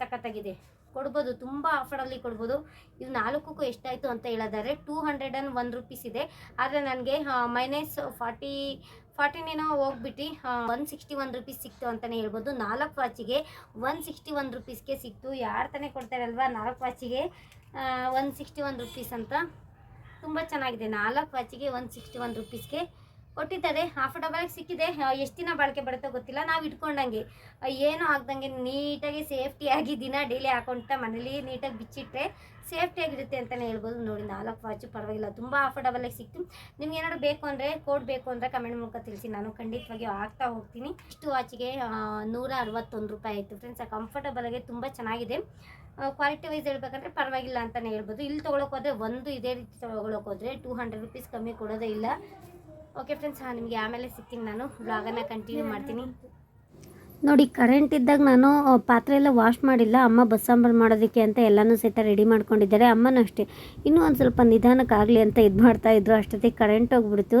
ಸಖತ್ತಾಗಿದೆ. ಕೊಡ್ಬೋದು, ತುಂಬ ಆಫರಲ್ಲಿ ಕೊಡ್ಬೋದು. ಇದು ನಾಲ್ಕಕ್ಕೂ ಎಷ್ಟಾಯಿತು ಅಂತ ಹೇಳೋದಾದ್ರೆ two hundred and one rupees ಇದೆ. ಆದರೆ ನನಗೆ ಮೈನಸ್ ಫಾರ್ಟಿ ಫಾರ್ಟಿನೇನೋ ಹೋಗ್ಬಿಟ್ಟು ಒನ್ ಸಿಕ್ಸ್ಟಿ ಒನ್ ರುಪೀಸ್ ಸಿಕ್ತು ಅಂತಲೇ ಹೇಳ್ಬೋದು. ನಾಲ್ಕು ವಾಚಿಗೆ ಒನ್ ಸಿಕ್ಸ್ಟಿ ಒನ್ ರುಪೀಸ್ಗೆ ಸಿಕ್ತು. ಯಾರು ತಾನೇ ಕೊಡ್ತಾರಲ್ವಾ ನಾಲ್ಕು ವಾಚಿಗೆ ಒನ್ ಸಿಕ್ಸ್ಟಿ ಒನ್ ರುಪೀಸ್ ಅಂತ. ತುಂಬ ಚೆನ್ನಾಗಿದೆ. ನಾಲ್ಕು ವಾಚಿಗೆ ಒನ್ ಸಿಕ್ಸ್ಟಿ ಒನ್ ರುಪೀಸ್ಗೆ ಕೊಟ್ಟಿದ್ದಾರೆ. ಆಗಿ ಸಿಕ್ಕಿದೆ. ಎಷ್ಟು ದಿನ ಬಾಳಿಕೆ ಬರುತ್ತೋ ಗೊತ್ತಿಲ್ಲ. ನಾವು ಇಟ್ಕೊಂಡಂಗೆ. ಏನು ಆಗ್ದಂಗೆ ನೀಟಾಗಿ ಸೇಫ್ಟಿಯಾಗಿ ದಿನ ಡೈಲಿ ಹಾಕೊಂತ ಮನೇಲಿ ನೀಟಾಗಿ ಬಿಚ್ಚಿಟ್ರೆ ಸೇಫ್ಟಿಯಾಗಿರುತ್ತೆ ಅಂತಲೇ ಹೇಳ್ಬೋದು. ನೋಡಿ ನಾಲ್ಕು ವಾಚು ಪರವಾಗಿಲ್ಲ. ತುಂಬ ಅಫೋರ್ಡಬಲಾಗಿ ಸಿಕ್ತು. ನಿಮ್ಗೆ ಏನಾದ್ರು ಬೇಕು ಅಂದರೆ ಕೋಡ್ ಬೇಕು ಅಂದರೆ ಕಮೆಂಟ್ ಮೂಲಕ ತಿಳಿಸಿ. ನಾನು ಖಂಡಿತವಾಗಿ ಹಾಕ್ತಾ ಹೋಗ್ತೀನಿ. ಇಷ್ಟು ವಾಚಿಗೆ ಆ, ನೂರ ಅರವತ್ತೊಂದು ರೂಪಾಯಿ ಆಯಿತು ಫ್ರೆಂಡ್ಸ್ ಕಂಫರ್ಟಬಲ್ ಆಗಿ ತುಂಬ ಚೆನ್ನಾಗಿದೆ. ಕ್ವಾಲಿಟಿ ವೈಸ್ ಹೇಳ್ಬೇಕಂದ್ರೆ ಪರವಾಗಿಲ್ಲ ಅಂತಲೇ ಹೇಳ್ಬೋದು. ಇಲ್ಲಿ ತೊಗೊಳಕ್ಕೆ ಹೋದರೆ ಒಂದು ಇದೇ ರೀತಿ ತೊಗೊಳಕ್ಕೆ ಹೋದರೆ ಟೂ ಹಂಡ್ರೆಡ್ ರುಪೀಸ್ ಕಮ್ಮಿ ಕೊಡೋದೇ ಇಲ್ಲ. ಓಕೆ ಫ್ರೆಂಡ್ಸ್ ನಿಮಗೆ ಆಮೇಲೆ ಸಿಗ್ತೀನಿ ನಾನು. ಬ್ಲಾಗನ್ನು ಕಂಟಿನ್ಯೂ ಮಾಡ್ತೀನಿ. ನೋಡಿ ಕರೆಂಟ್ ಇದ್ದಾಗ ನಾನು ಪಾತ್ರೆ ಎಲ್ಲ ವಾಶ್ ಮಾಡಿಲ್ಲ. ಅಮ್ಮ ಬಸ್ಸಾಂಬಾರು ಮಾಡೋದಕ್ಕೆ ಅಂತ ಎಲ್ಲನೂ ಸಹಿತ ರೆಡಿ ಮಾಡ್ಕೊಂಡಿದ್ದಾರೆ. ಅಮ್ಮನೂ ಅಷ್ಟೇ. ಇನ್ನೂ ಒಂದು ಸ್ವಲ್ಪ ನಿಧಾನಕ್ಕಾಗಲಿ ಅಂತ ಇದು ಮಾಡ್ತಾಯಿದ್ರು ಅಷ್ಟೊತ್ತಿಗೆ ಕರೆಂಟ್ ಹೋಗ್ಬಿಡ್ತು.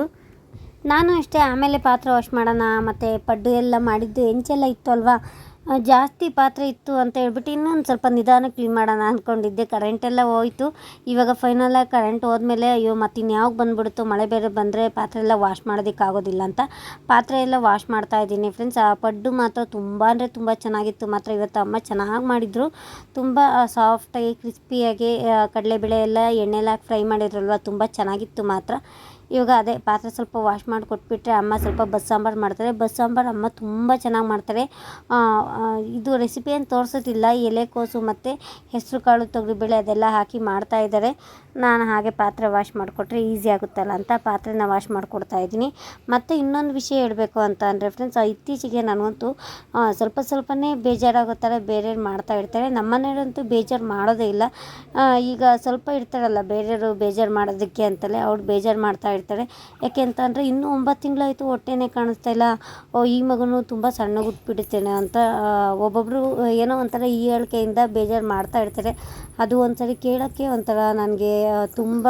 ನಾನು ಅಷ್ಟೇ, ಆಮೇಲೆ ಪಾತ್ರೆ ವಾಶ್ ಮಾಡೋಣ, ಮತ್ತು ಪಡ್ಡು ಎಲ್ಲ ಮಾಡಿದ್ದು, ಹೆಂಚೆಲ್ಲ ಇತ್ತು ಅಲ್ವಾ? ಜಾಸ್ತಿ ಪಾತ್ರೆ ಇತ್ತು ಅಂತ ಹೇಳ್ಬಿಟ್ಟು ಇನ್ನೊಂದು ಸ್ವಲ್ಪ ನಿಧಾನ ಕ್ಲೀನ್ ಮಾಡೋಣ ಅಂದ್ಕೊಂಡಿದ್ದೆ ಕರೆಂಟೆಲ್ಲ ಹೋಯ್ತು. ಇವಾಗ ಫೈನಲಾಗಿ ಕರೆಂಟ್ ಹೋದ್ಮೇಲೆ ಅಯ್ಯೋ, ಮತ್ತು ಇನ್ಯಾವಾಗ ಬಂದ್ಬಿಡ್ತು? ಮಳೆ ಬೇರೆ ಬಂದರೆ ಪಾತ್ರೆ ಎಲ್ಲ ವಾಶ್ ಮಾಡೋದಕ್ಕಾಗೋದಿಲ್ಲ ಅಂತ ಪಾತ್ರೆ ಎಲ್ಲ ವಾಶ್ ಮಾಡ್ತಾ ಇದ್ದೀನಿ ಫ್ರೆಂಡ್ಸ್ ಆ ಪಡ್ಡು ಮಾತ್ರ ತುಂಬ ಅಂದರೆ ತುಂಬ ಚೆನ್ನಾಗಿತ್ತು. ಮಾತ್ರ ಇವತ್ತು ಅಮ್ಮ ಚೆನ್ನಾಗಿ ಮಾಡಿದರು. ತುಂಬ ಸಾಫ್ಟಾಗಿ ಕ್ರಿಸ್ಪಿಯಾಗಿ ಕಡಲೆಬೇಳೆ ಎಲ್ಲ ಎಣ್ಣೆಲ್ಲ ಫ್ರೈ ಮಾಡಿದ್ರಲ್ವ? ತುಂಬ ಚೆನ್ನಾಗಿತ್ತು ಮಾತ್ರ. ಇವಾಗ ಅದೇ ಪಾತ್ರೆ ಸ್ವಲ್ಪ ವಾಶ್ ಮಾಡಿ ಕೊಟ್ಬಿಟ್ರೆ ಅಮ್ಮ ಸ್ವಲ್ಪ ಬಸ್ ಸಾಂಬಾರು ಮಾಡ್ತಾರೆ. ಬಸ್ ಸಾಂಬಾರು ಅಮ್ಮ ತುಂಬ ಚೆನ್ನಾಗಿ ಮಾಡ್ತಾರೆ. ಇದು ರೆಸಿಪಿ ಏನು ತೋರಿಸೋದಿಲ್ಲ. ಎಲೆಕೋಸು ಮತ್ತು ಹೆಸರು ಕಾಳು ತೊಗರಿಬೇಳೆ ಅದೆಲ್ಲ ಹಾಕಿ ಮಾಡ್ತಾ ಇದ್ದಾರೆ. ನಾನು ಹಾಗೆ ಪಾತ್ರೆ ವಾಶ್ ಮಾಡಿಕೊಟ್ರೆ ಈಸಿ ಆಗುತ್ತಲ್ಲ ಅಂತ ಪಾತ್ರೆನ ವಾಶ್ ಮಾಡಿಕೊಡ್ತಾ ಇದ್ದೀನಿ. ಮತ್ತು ಇನ್ನೊಂದು ವಿಷಯ ಹೇಳಬೇಕು ಅಂತ ಅಂದರೆ ಫ್ರೆಂಡ್ಸ್ ಇತ್ತೀಚೆಗೆ ನನಗಂತೂ ಸ್ವಲ್ಪ ಸ್ವಲ್ಪನೇ ಬೇಜಾರಾಗೋ ಥರ ಬೇರೆಯವ್ರು ಮಾಡ್ತಾ ಇರ್ತಾರೆ. ನಮ್ಮ ಮನೆಯವರಂತೂ ಬೇಜಾರು ಮಾಡೋದೇ ಇಲ್ಲ. ಈಗ ಸ್ವಲ್ಪ ಇರ್ತಾರಲ್ಲ, ಬೇರೆಯವರು ಬೇಜಾರು ಮಾಡೋದಕ್ಕೆ ಅಂತಲೇ ಅವ್ರು ಬೇಜಾರು ಮಾಡ್ತಾ ಇರ್ತಾರೆ ಯಾಕೆ ಅಂತಂದರೆ ಇನ್ನೂ ಒಂಬತ್ತು ತಿಂಗಳಾಯಿತು ಹೊಟ್ಟೆನೇ ಕಾಣಿಸ್ತಾ ಇಲ್ಲ. ಓ ಈ ಮಗನು ತುಂಬ ಸಣ್ಣಗುಟ್ಬಿಡುತ್ತೇನೆ ಅಂತ ಆ, ಒಬ್ಬೊಬ್ಬರು ಏನೋ ಒಂಥರ ಈ ಹೇಳಿಕೆಯಿಂದ ಬೇಜಾರು ಮಾಡ್ತಾ ಇರ್ತಾರೆ. ಅದು ಒಂದ್ಸರಿ ಕೇಳೋಕ್ಕೆ ಒಂಥರ ನನಗೆ ತುಂಬ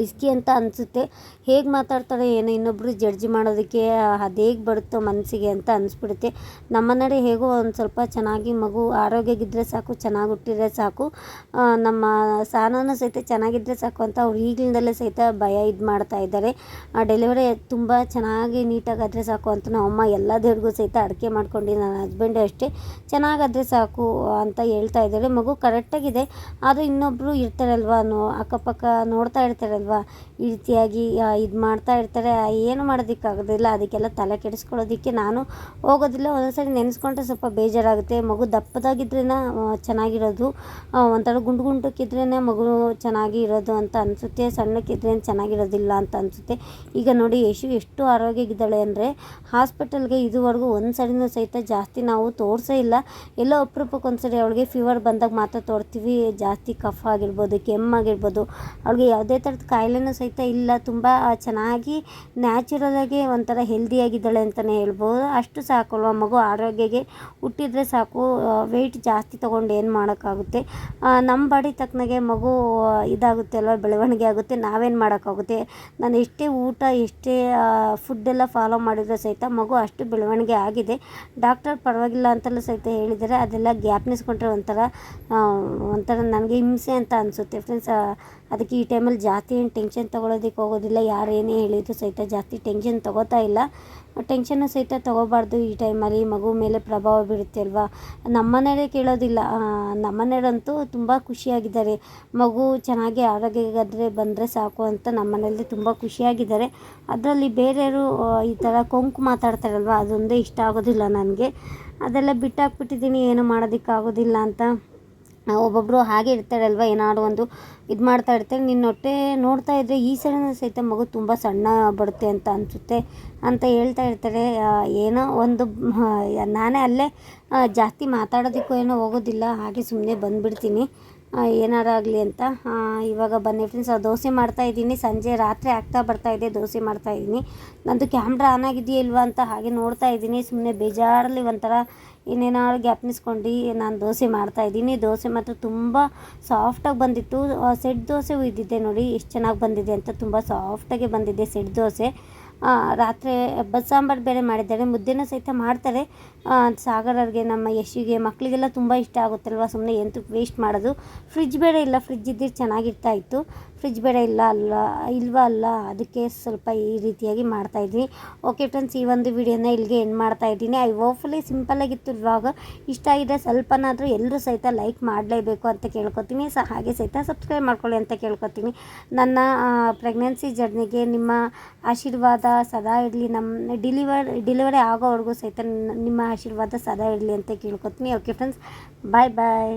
ರಿಸ್ಕಿ ಅಂತ ಅನಿಸುತ್ತೆ. ಹೇಗೆ ಮಾತಾಡ್ತಾರೆ ಏನೋ ಇನ್ನೊಬ್ಬರು ಜಡ್ಜ್ ಮಾಡೋದಕ್ಕೆ ಅದು ಹೇಗೆ ಬರುತ್ತೋ ಮನಸ್ಸಿಗೆ ಅಂತ ಅನಿಸ್ಬಿಡುತ್ತೆ. ನಮ್ಮ ನಡೆ ಹೇಗೋ ಒಂದು ಸ್ವಲ್ಪ ಚೆನ್ನಾಗಿ ಮಗು ಆರೋಗ್ಯಗಿದ್ದರೆ ಸಾಕು, ಚೆನ್ನಾಗಿ ಹುಟ್ಟಿದ್ರೆ ಸಾಕು. ನಮ್ಮ ಸಾನನು ಸಹಿತ ಚೆನ್ನಾಗಿದ್ದರೆ ಸಾಕು ಅಂತ ಅವ್ರು ಈಗಲಿಂದಲೇ ಸಹಿತ ಭಯ ಇದು ಮಾಡ್ತಾ ಇದ್ದಾರೆ. ಡೆಲಿವರಿ ತುಂಬ ಚೆನ್ನಾಗಿ ನೀಟಾಗಾದರೆ ಸಾಕು ಅಂತ ನಮ್ಮ ಅಮ್ಮ ಎಲ್ಲ ದೇವ್ರಿಗೂ ಸಹಿತ ಅಡಿಕೆ ಮಾಡ್ಕೊಂಡು ನನ್ನ ಹಸ್ಬೆಂಡು ಅಷ್ಟೇ. ಚೆನ್ನಾಗಾದರೆ ಸಾಕು ಅಂತ ಹೇಳ್ತಾ ಇದ್ದಾರೆ ಮಗು ಕರೆಕ್ಟಾಗಿದೆ ಆದರೂ ಇನ್ನೊಬ್ಬರು ಇರ್ತಾರಲ್ವ ನೋ ಅಕ್ಕಪಕ್ಕ ನೋಡ್ತಾ ಇರ್ತಾರಲ್ವ ಈ ರೀತಿಯಾಗಿ ಇದು ಮಾಡ್ತಾ ಇರ್ತಾರೆ. ಏನು ಮಾಡೋದಕ್ಕಾಗೋದಿಲ್ಲ. ಅದಕ್ಕೆಲ್ಲ ತಲೆ ಕೆಡಿಸ್ಕೊಳ್ಳೋದಕ್ಕೆ ನಾನು ಹೋಗೋದಿಲ್ಲ. ಒಂದೊಂದ್ಸರಿ ನೆನೆಸ್ಕೊಂಡ್ರೆ ಸ್ವಲ್ಪ ಬೇಜಾರಾಗುತ್ತೆ. ಮಗು ದಪ್ಪದಾಗಿದ್ರೇ ಚೆನ್ನಾಗಿರೋದು. ಒಂಥರ ಗುಂಡು ಗುಂಡಕ್ಕಿದ್ರೇ ಮಗು ಚೆನ್ನಾಗಿ ಇರೋದು ಅಂತ ಅನಿಸುತ್ತೆ. ಸಣ್ಣಕ್ಕಿದ್ರೆ ಚೆನ್ನಾಗಿರೋದಿಲ್ಲ ಅಂತ ಅನಿಸುತ್ತೆ. ಈಗ ನೋಡಿ, ಯಶು ಎಷ್ಟು ಆರೋಗ್ಯಗಿದ್ದಾಳೆ ಅಂದರೆ, ಹಾಸ್ಪಿಟಲ್ಗೆ ಇದುವರೆಗೂ ಒಂದು ಸಹಿತ ಜಾಸ್ತಿ ನಾವು ತೋರಿಸೇ ಇಲ್ಲ. ಎಲ್ಲೋ ಅಪರೂಪಕ್ಕೆ ಒಂದ್ಸರಿ ಅವಳಿಗೆ ಫೀವರ್ ಬಂದಾಗ ಮಾತ್ರ ತೋರ್ತೀವಿ. ಜಾಸ್ತಿ ಕಫ ಆಗಿರ್ಬೋದು ಕೆಮ್ಮಾಗಿರ್ಬೋದು ಅವಳಿಗೆ ಯಾವುದೇ ಥರದ ಕಾಯಿಲೆನೂ ಸಹಿತ ಇಲ್ಲ. ತುಂಬ ಚೆನ್ನಾಗಿ ನ್ಯಾಚುರಲಾಗಿ ಒಂಥರ ಹೆಲ್ದಿಯಾಗಿದ್ದಾಳೆ ಅಂತಲೇ ಹೇಳ್ಬೋದು. ಅಷ್ಟು ಸಾಕಲ್ವ? ಮಗು ಆರೋಗ್ಯಗೆ ಹುಟ್ಟಿದರೆ ಸಾಕು. ವೆಯ್ಟ್ ಜಾಸ್ತಿ ತೊಗೊಂಡು ಏನು ಮಾಡೋಕ್ಕಾಗುತ್ತೆ? ನಮ್ಮ ಬಾಡಿ ತಕ್ಕನಾಗೆ ಮಗು ಇದಾಗುತ್ತೆ ಅಲ್ವ? ಬೆಳವಣಿಗೆ ಆಗುತ್ತೆ. ನಾವೇನು ಮಾಡೋಕ್ಕಾಗುತ್ತೆ? ನಾನು ಎಷ್ಟೇ ಊಟ, ಎಷ್ಟೇ ಫುಡ್ಡೆಲ್ಲ ಫಾಲೋ ಮಾಡಿದ್ರೆ ಸಹಿತ ಮಗು ಅಷ್ಟು ಬೆಳವಣಿಗೆ ಆಗಿದೆ. ಡಾಕ್ಟರ್ ಪರವಾಗಿಲ್ಲ ಅಂತಲೂ ಸಹಿತ ಹೇಳಿದರೆ ಅದೆಲ್ಲ ಗ್ಯಾಪ್ನಿಸ್ಕೊಂಡ್ರೆ ಒಂಥರ ಒಂಥರ ನನಗೆ ಹಿಂಸೆ ಅಂತ ಅನಿಸುತ್ತೆ. ಫ್ರೆಂಡ್ಸ್ ಅದಕ್ಕೆ ಈ ಟೈಮಲ್ಲಿ ಜಾಸ್ತಿ ಏನು ಟೆನ್ಷನ್ ತೊಗೊಳೋದಕ್ಕೆ ಹೋಗೋದಿಲ್ಲ. ಯಾರು ಏನೇ ಹೇಳಿದ್ರು ಸಹಿತ ಜಾಸ್ತಿ ಟೆನ್ಷನ್ ತೊಗೋತಾ ಇಲ್ಲ. ಟೆನ್ಷನ್ನು ಸಹಿತ ತೊಗೋಬಾರ್ದು ಈ ಟೈಮಲ್ಲಿ ಮಗು ಮೇಲೆ ಪ್ರಭಾವ ಬೀರುತ್ತೆ ಅಲ್ವಾ? ನಮ್ಮನೇಲೇ ಕೇಳೋದಿಲ್ಲ. ನಮ್ಮ ನಮ್ಮನೆಯವರಂತೂ ತುಂಬ ಖುಷಿಯಾಗಿದ್ದಾರೆ. ಮಗು ಚೆನ್ನಾಗಿ ಆರೋಗ್ಯಗಾದರೆ ಬಂದರೆ ಸಾಕು ಅಂತ ನಮ್ಮನೇಲಿ ತುಂಬ ಖುಷಿಯಾಗಿದ್ದಾರೆ. ಅದರಲ್ಲಿ ಬೇರೆಯವರು ಈ ಥರ ಕೊಂಕು ಮಾತಾಡ್ತಾರಲ್ವ? ಅದೊಂದೇ ಇಷ್ಟ ಆಗೋದಿಲ್ಲ ನನಗೆ. ಅದೆಲ್ಲ ಬಿಟ್ಟಾಕ್ಬಿಟ್ಟಿದ್ದೀನಿ. ಏನು ಮಾಡೋದಕ್ಕಾಗೋದಿಲ್ಲ ಅಂತ. ಒಬ್ಬೊಬ್ಬರು ಹಾಗೆ ಇರ್ತಾರಲ್ವ, ಏನಾದ್ರು ಒಂದು ಇದು ಮಾಡ್ತಾ ಇರ್ತಾರೆ. ನಿನ್ನ ಹೊಟ್ಟೆ ನೋಡ್ತಾ ಇದ್ದರೆ ಈ ಸಲ ಸಹಿತ ಮಗು ತುಂಬ ಸಣ್ಣ ಬರುತ್ತೆ ಅಂತ ಅನಿಸುತ್ತೆ ಅಂತ ಹೇಳ್ತಾ ಇರ್ತಾರೆ. ಏನೋ ಒಂದು ನಾನೇ ಅಲ್ಲೇ ಜಾಸ್ತಿ ಮಾತಾಡೋದಕ್ಕೂ ಏನೋ ಹೋಗೋದಿಲ್ಲ, ಹಾಗೆ ಸುಮ್ಮನೆ ಬಂದುಬಿಡ್ತೀನಿ ಏನಾರಾಗಲಿ ಅಂತ. ಇವಾಗ ಬನ್ನಿ ಫ್ರೆಂಡ್ಸ್ ದೋಸೆ ಮಾಡ್ತಾ ಇದ್ದೀನಿ. ಸಂಜೆ ರಾತ್ರಿ ಆಗ್ತಾ ಬರ್ತಾ ಇದೆ, ದೋಸೆ ಮಾಡ್ತಾ ಇದ್ದೀನಿ. ನಂದು ಕ್ಯಾಮ್ರಾ ಆನ್ ಆಗಿದೆಯಾ ಇಲ್ವಾ ಅಂತ ಹಾಗೆ ನೋಡ್ತಾ ಇದ್ದೀನಿ. ಸುಮ್ಮನೆ ಬೇಜಾರಲ್ಲಿ ಒಂಥರ ಏನೇನಾದ್ರು ಗ್ಯಾಪ್ನಿಸ್ಕೊಂಡು ನಾನು ದೋಸೆ ಮಾಡ್ತಾ ಇದ್ದೀನಿ. ದೋಸೆ ಮಾತ್ರ ತುಂಬ ಸಾಫ್ಟಾಗಿ ಬಂದಿತ್ತು. ಸೆಟ್ ದೋಸೆ ಉಯ್ದಿದ್ದೆ ನೋಡಿ ಎಷ್ಟು ಚೆನ್ನಾಗಿ ಬಂದಿದೆ ಅಂತ ತುಂಬ ಸಾಫ್ಟಾಗಿ ಬಂದಿದೆ ಸೆಟ್ ದೋಸೆ. ರಾತ್ರಿ ಬಸ್ಸಾಂಬಾರು ಬೇರೆ ಮಾಡಿದ್ದಾರೆ. ಮುದ್ದೆನ ಸಹಿತ ಮಾಡ್ತಾರೆ. ಆ, ಸಾಗರವ್ರಿಗೆ ನಮ್ಮ ಯಶಿಗೆ ಮಕ್ಕಳಿಗೆಲ್ಲ ತುಂಬ ಇಷ್ಟ ಆಗುತ್ತಲ್ವ? ಸುಮ್ಮನೆ ಎಂತಕ್ಕೆ ವೇಸ್ಟ್ ಮಾಡೋದು. ಫ್ರಿಜ್ ಬೇರೆ ಇಲ್ಲ. ಫ್ರಿಜ್ ಇದ್ದರೆ ಚೆನ್ನಾಗಿರ್ತಾ ಇತ್ತು. ಫ್ರಿಜ್ ಬೇಡ ಇಲ್ಲ ಅಲ್ಲ, ಇಲ್ವಾ ಅಲ್ಲ, ಅದಕ್ಕೆ ಸ್ವಲ್ಪ ಈ ರೀತಿಯಾಗಿ ಮಾಡ್ತಾಯಿದ್ವಿ ಓಕೆ ಫ್ರೆಂಡ್ಸ್ ಈ ಒಂದು ವಿಡಿಯೋನ ಇಲ್ಲಿಗೆ ಎಂಡ್ ಮಾಡ್ತಾ ಇದ್ದೀನಿ. ಐ ಹೋಪ್ಫುಲಿ ಸಿಂಪಲ್ಲಾಗಿತ್ತು ಇವಾಗ. ಇಷ್ಟ ಆಗಿದೆ, ಸ್ವಲ್ಪನಾದರೂ ಎಲ್ಲರೂ ಸಹಿತ ಲೈಕ್ ಮಾಡಲೇಬೇಕು ಅಂತ ಕೇಳ್ಕೊತೀನಿ. ಸ, ಹಾಗೆ ಸಹಿತ ಸಬ್ಸ್ಕ್ರೈಬ್ ಮಾಡ್ಕೊಳ್ಳಿ ಅಂತ ಕೇಳ್ಕೊತೀನಿ. ನನ್ನ ಪ್ರೆಗ್ನೆನ್ಸಿ ಜರ್ನಿಗೆ ನಿಮ್ಮ ಆಶೀರ್ವಾದ ಸದಾ ಇರಲಿ. ನಮ್ಮ ಡಿಲಿವರ್ ಡಿಲಿವರಿ ಆಗೋವರೆಗೂ ಸಹಿತ ನಿಮ್ಮ ಆಶೀರ್ವಾದ ಸದಾ ಇರಲಿ ಅಂತ ಕೇಳ್ಕೊತೀನಿ. ಓಕೆ ಫ್ರೆಂಡ್ಸ್ ಬಾಯ್ ಬಾಯ್